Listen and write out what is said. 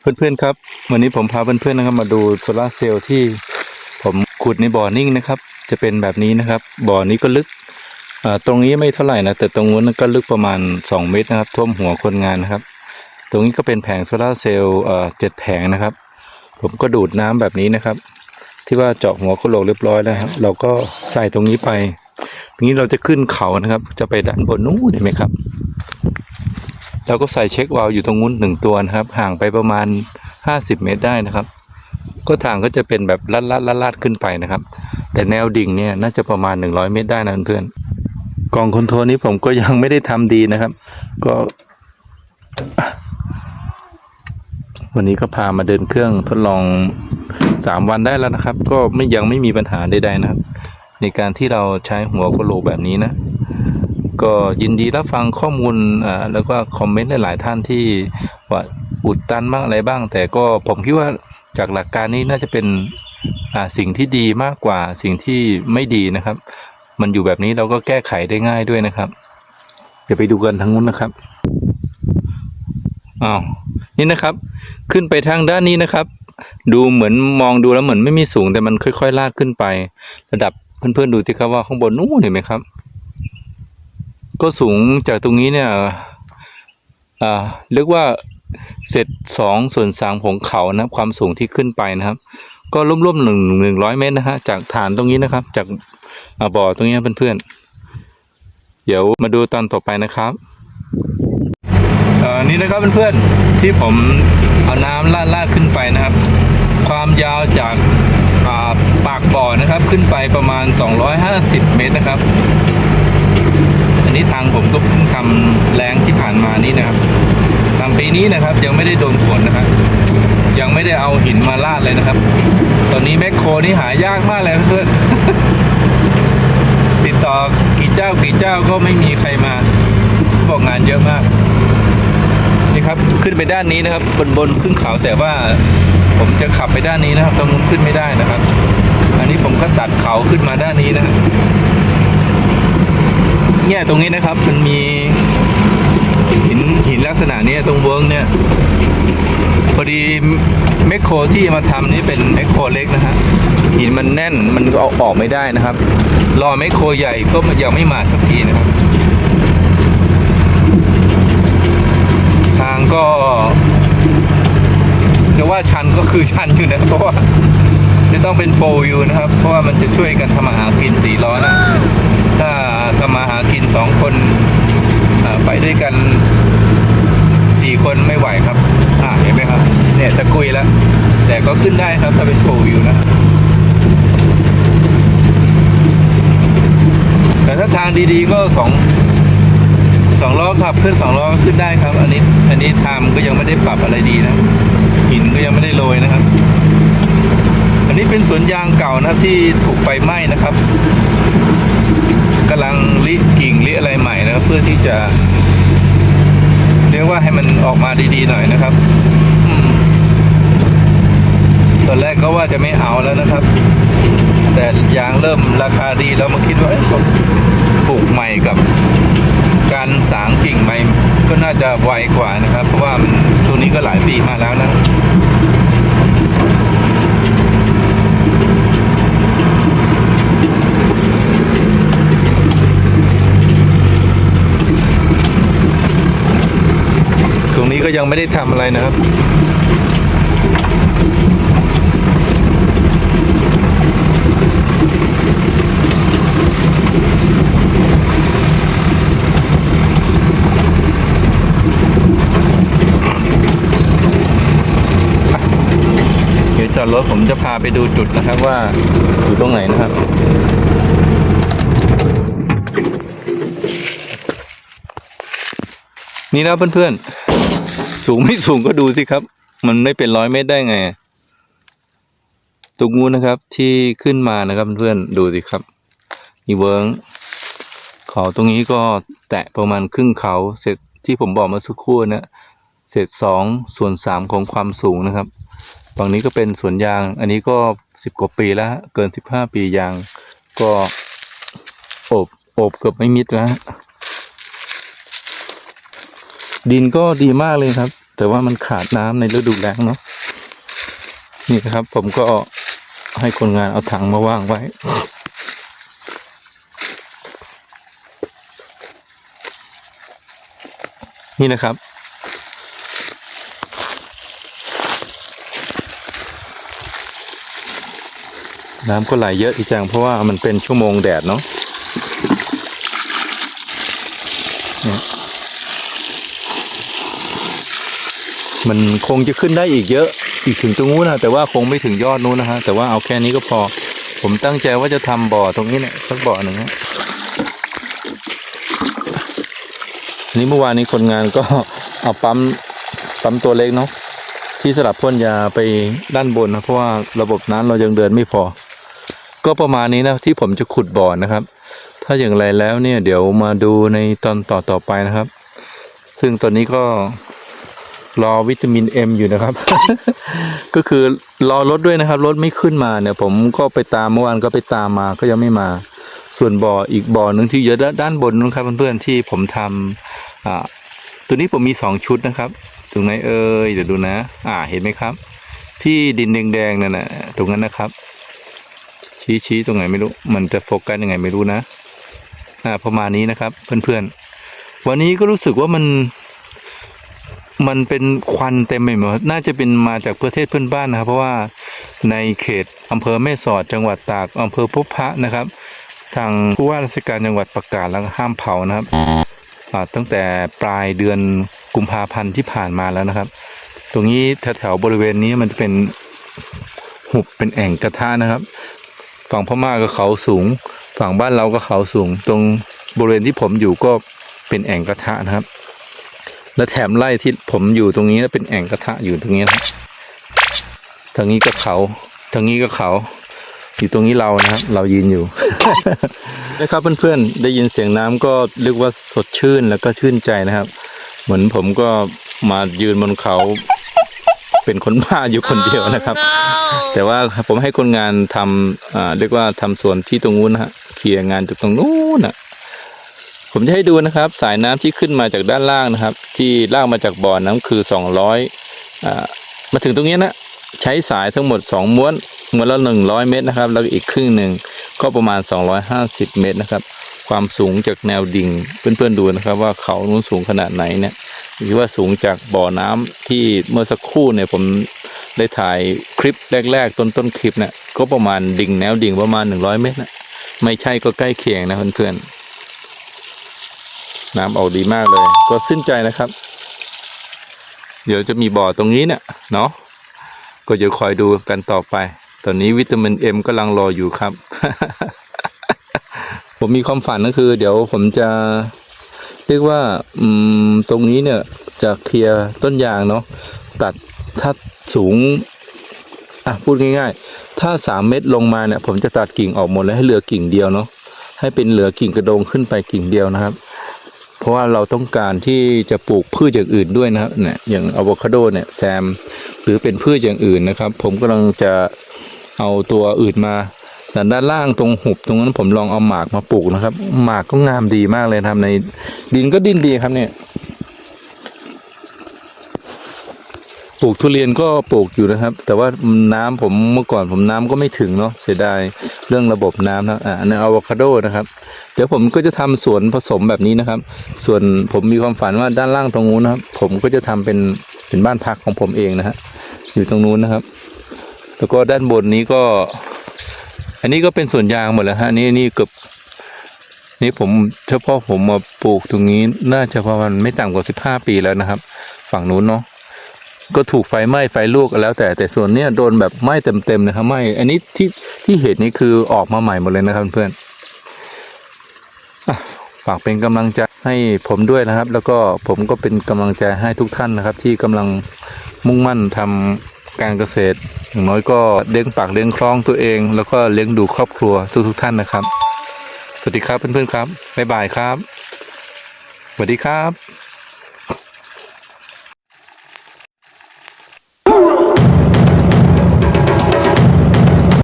เพื่อนๆครับ วันนี้ผมพาเพื่อนๆนะครับมาดูโซลาร์เซลล์ที่ผมขุดในบ่อนิ่งนะครับ จะเป็นแบบนี้นะครับ บ่อนี้ก็ลึกตรงนี้ไม่เท่าไหร่นะแต่ตรงนู้นก็ลึกประมาณ 2 เมตรนะครับ ท่วมหัวคนงานนะครับ ตรงนี้ก็เป็นแผงโซลาร์เซลล์เจ็ดแผงนะครับ ผมก็ดูดน้ำแบบนี้นะครับ ที่ว่าเจาะหัวโคโหลกเรียบร้อยแล้วครับ เราก็ใส่ตรงนี้ไปทีนี้เราจะขึ้นเขานะครับ จะไปด้านบนนู้นเห็นไหมครับ เราก็ใส่เช็ควาล์วอยู่ตรงนู้นหนึ่งตัวนะครับ ห่างไปประมาณ 50 เมตรได้นะครับ ก็ทางก็จะเป็นแบบลัดลัดลัดลัดขึ้นไปนะครับ แต่แนวดิ่งเนี่ยน่าจะประมาณ 100 เมตรได้นะเพื่อนกล่องคอนโทรลนี้ผมก็ยังไม่ได้ทำดีนะครับ ก็ วันนี้ก็พามาเดินเครื่องทดลอง 3 วันได้แล้วนะครับ ก็ไม่ยังไม่มีปัญหาใดๆนะครับ ในการที่เราใช้หัวโกโหลกแบบนี้นะ ก็ยินดีรับฟังข้อมูลอ่าแล้วก็คอมเมนต์หลาย ๆ ท่านที่ว่าอุดตันบ้างอะไรบ้าง แต่ก็ผมคิดว่าจากหลักการนี้น่าจะเป็นอ่าสิ่งที่ดีมากกว่าสิ่งที่ไม่ดีนะครับ มันอยู่แบบนี้เราก็แก้ไขได้ง่ายด้วยนะครับเดี๋ยวไปดูกันทางนู้นนะครับอ้าวนี่นะครับ ขึ้นไปทางด้านนี้นะครับ ดูเหมือนมองดูแล้วเหมือนไม่มีสูงแต่มันค่อย ๆ ลาดขึ้นไประดับเพื่อนๆดูสิครับว่าข้างบนนู้นเห็นไหมครับ ก็สูงจากตรงนี้เนี่ยเรียกว่าเศษสองส่วนสามของเขานะครับความสูงที่ขึ้นไปนะครับ ก็ร่วมๆหนึ่งหนึ่งร้อยเมตรนะฮะจากฐานตรงนี้นะครับ จากบ่อตรงนี้เพื่อนๆเดี๋ยวมาดูตอนต่อไปนะครับอ่อนี่นะครับเพื่อนๆที่ผมเอาน้ำลาดลาดขึ้นไปนะครับ ความยาวจากาปากบ่อนะครับขึ้นไปประมาณ 250 เมตรนะครับ นนี้ทางผมก็เพิ่งทำแรงที่ผ่านมานี้นะครับทำปีนี้นะครับยังไม่ได้โดนฝนนะครับยังไม่ได้เอาหินมาลาดเลยนะครับ ตอนนี้แมคโครนี่หายากมากเลยเพื่อนติดต่อกี่เจ้ากี่เจ้าก็ไม่มีใครมาบอกงานเยอะมากนี่ครับขึ้นไปด้านนี้นะครับ บนบนขึ้นเขาแต่ว่าผมจะขับไปด้านนี้นะครับตรงนู้นขึ้นไม่ได้นะครับ อันนี้ผมก็ตัดเขาขึ้นมาด้านนี้นะครับ เนี่ยตรงนี้นะครับมันมีหินหินลักษณะเนี้ยตรงเวิร์กเนี่ยพอดีแมคโครที่มาทำนี่เป็นแมคโครเล็กนะฮะหินมันแน่นมันก็เอาออกไม่ได้นะครับ รอแมคโครใหญ่ก็ยังไม่มาสักทีนะครับ ทางก็จะว่าชันก็คือชันอยู่นะเพราะว่าจะต้องเป็นโฟวิวนะครับ เพราะว่ามันจะช่วยกันทำมาหากินสี่ล้อนะ ถ้าทำมาหากิ นสองคนไปด้วยกันสี่คนไม่ไหวครับอ่าเห็นไหมครับ เนี่ยตะกุยแล้ว แต่ก็ขึ้นได้ครับ ถ้าเป็นโฟวิวนะ แต่ถ้าทางดีๆก็สองสองล้อขับ ขึ้นสองล้อขึ้นได้ครับ อันนี้ อันนี้ทางก็ยังไม่ได้ปรับอะไรดีนะหินก็ยังไม่ได้โรยนะครับ อันนี้เป็นสวนยางเก่านะที่ถูกไฟไหม้นะครับ กำลังริกิ่งริอะไรใหม่นะครับเพื่อที่จะเรียกว่าให้มันออกมาดีๆหน่อยนะครับอตอนแรกก็ว่าจะไม่เอาแล้วนะครับ แต่ยางเริ่มราคาดีแล้วมาคิดว่าปลูกใหม่กับ การสางกิ่งใหม่ก็น่าจะไวกว่านะครับ เพราะว่าตัวนี้ก็หลายปีมาแล้วนะ ตรงนี้ ก็ยังไม่ได้ทำอะไรนะครับ เดี๋ยวจอดรถผมจะพาไปดูจุดนะครับว่าอยู่ตรงไหนนะครับ นี่นะเพื่อนๆ สูงไม่สูงก็ดูสิครับ มันไม่เป็นร้อยเมตรได้ไงตรงนู้นะครับที่ขึ้นมานะครับเพื่อนดูสิครับนี่เวิร์งเขาตรงนี้ก็แตะประมาณครึ่งเขาเสร็จที่ผมบอกมาสักครู่นะเศษสองส่วนสามของความสูงนะครับฝั่งนี้ก็เป็นสวนยาง อันนี้ก็สิบกว่าปีแล้ว เกินสิบห้าปียาง ก็ อบ อบเกือบไม่มิดแล้ว ดินก็ดีมากเลยครับ แต่ว่ามันขาดน้ำในฤดูแล้งเนาะนี่ครับ ผมก็ให้คนงานเอาถังมาวางไว้ นี่นะครับน้ำก็ไหลเยอะอีจังเพราะว่ามันเป็นชั่วโมงแดดเนาะเนี่ย มันคงจะขึ้นได้อีกเยอะ อีกถึงตรงนู้นนะแต่ว่าคงไม่ถึงยอดนู้นนะฮะแต่ว่าเอาแค่นี้ก็พอ ผมตั้งใจว่าจะทำบ่อตรงนี้เนี่ยสักบ่อหนึ่งฮะนนี้เมื่อวานนี้คนงานก็เอาปั๊มปั๊มตัวเล็กเนาะที่สลับพ่นยาไปด้านบนนะเพราะว่าระบบน้ำเรายังเดินไม่พอ ก็ประมาณนี้นะที่ผมจะขุดบ่อนะครับ ถ้าอย่างไรแล้วเนี่ยเดี๋ยวมาดูในตอนต่อต่อไปนะครับ ซึ่งตอนนี้ก็ รอวิตามินเอ็มอยู่นะครับ ก็คือรอรถด้วยนะครับ รถไม่ขึ้นมาเนี่ย ผมก็ไปตามเมื่อวานก็ไปตามมาก็ยังไม่มา ส่วนบ่ออีกบ่อหนึ่งที่อยู่ด้านด้านบนนู้นครับเพื่อนๆที่ผมทำอ่าตัวนี้ผมมีสองชุดนะครับตรงไหนเอ่ยเดี๋ยวดูนะ อ่าเห็นไหมครับ ที่ดินแดงๆนั่นนะตรงนั้นนะครับ ชี้ชี้ตรงไหนไม่รู้ มันจะโฟกัสยังไงไม่รู้นะ อ่าประมาณนี้นะครับ เพื่อนๆวันนี้ก็รู้สึกว่ามัน มันเป็นควันเต็มไปหมดน่าจะเป็นมาจากประเทศเพื่อนบ้านนะครับ เพราะว่าในเขตอำเภอแม่สอดจังหวัดตากอำเภอพบพระนะครับ ทางผู้ว่าราชการจังหวัดประกาศแล้วห้ามเผานะครับตั้งแต่ปลายเดือนกุมภาพันธ์ที่ผ่านมาแล้วนะครับ ตรงนี้แถวๆบริเวณนี้มันจะเป็นหุบเป็นแอ่งกระทะนะครับ ฝั่งพม่าก็เขาสูง ฝั่งบ้านเราก็เขาสูง ตรงบริเวณที่ผมอยู่ก็เป็นแอ่งกระทะนะครับ และแถมไร่ที่ผมอยู่ตรงนี้เป็นแอ่งกระทะอยู่ตรงนี้นะครับทางนี้ก็เขาทางนี้ก็เขา อยู่ตรงนี้เรานะครับ เรายืนอยู่ นะครับเพื่อนๆได้ยินเสียงน้ำก็เรียกว่าสดชื่นแล้วก็ชื่นใจนะครับ เหมือนผมก็มายืนบนเขา เป็นคนบ้าอยู่คนเดียวนะครับ แต่ว่าผมให้คนงานทำอ่าเรียกว่าทำสวนที่ตรงนู้นนะฮะเคลียร์งานจากตรงนู้นนะ ผมจะให้ดูนะครับ สายน้ำที่ขึ้นมาจากด้านล่างนะครับ ที่ลากมาจากบ่อน้ำคือ 200อ่ามาถึงตรงนี้นะใช้สายทั้งหมด 2 ม้วนม้วนละ 100 เมตรนะครับ แล้วอีกครึ่งหนึ่งก็ประมาณ 250 เมตรนะครับ ความสูงจากแนวดิ่งเพื่อนๆดูนะครับ ว่าเขานู้นสูงขนาดไหนเนี่ยหรือว่าสูงจากบ่อน้ำที่เมื่อสักครู่เนี่ยผมได้ถ่ายคลิปแรกๆต้นต้นๆคลิปเนี่ยก็ประมาณดิ่งแนวดิ่งประมาณ 100 เมตรนะไม่ใช่ก็ใกล้เคียงนะเพื่อนๆ น้ำออกดีมากเลย ก็สิ้นใจนะครับ เดี๋ยวจะมีบ่อตรงนี้เนี่ยเนาะก็จะคอยดูกันต่อไป ตอนนี้วิตามินเอ็มกำลังรออยู่ครับ ผมมีความฝันก็คือ เดี๋ยวผมจะเรียกว่าอืมตรงนี้เนี่ยจะเคลียร์ต้นยางเนาะตัดถ้าสูงอะพูดง่าย ๆ ถ้าสามเมตรลงมาเนี่ย ผมจะตัดกิ่งออกหมดเลยให้เหลือกิ่งเดียวเนาะให้เป็นเหลือกิ่งกระโดงขึ้นไปกิ่งเดียวนะครับ เพราะว่าเราต้องการที่จะปลูกพืชอย่างอื่นด้วยนะครับเนี่ยอย่างอะโวคาโดเนี่ยแซมหรือเป็นพืชอย่างอื่นนะครับ ผมกำลังจะเอาตัวอื่นมาแต่ด้านล่างตรงหุบตรงนั้นผมลองเอาหมากมาปลูกนะครับ หมากก็งามดีมากเลยครับในดินก็ดินดีครับเนี่ย ปลูกทุเรียนก็ปลูกอยู่นะครับ แต่ว่าน้ำผมเมื่อก่อนผมน้ำก็ไม่ถึงเนาะเสียดายเรื่องระบบน้ำนะอ่าอันอะโวคาโดนะครับ เดี๋ยวผมก็จะทำสวนผสมแบบนี้นะครับ ส่วนผมมีความฝันว่าด้านล่างตรงนู้นนะครับ ผมก็จะทำเป็นเป็นบ้านพักของผมเองนะฮะอยู่ตรงนู้นนะครับ แล้วก็ด้านบนนี้ก็ อันนี้ก็เป็นสวนยางหมดแล้วฮะนี่นี่เกือบนี่ผมเฉพาะผมมาปลูกตรงนี้น่าจะประมาณไม่ต่ำกว่าสิบห้าปีแล้วนะครับ ฝั่งนู้นเนาะ ก็ถูกไฟไหม้ไฟลวกแล้วแต่แต่ส่วนเนี้ยโดนแบบไหม้เต็มๆนะครับไหม้อันนี้ที่ที่เห็นนี่คือออกมาใหม่หมดเลยนะครับเพื่อนฝากเป็นกำลังใจให้ผมด้วยนะครับ แล้วก็ผมก็เป็นกำลังใจให้ทุกท่านนะครับ ที่กำลังมุ่งมั่นทำการเกษตร อย่างน้อยก็เลี้ยงปากเลี้ยงคล้องตัวเอง แล้วก็เลี้ยงดูครอบครัวทุกๆท่านนะครับ สวัสดีครับเพื่อนๆครับบ๊ายบายครับสวัสดีครับ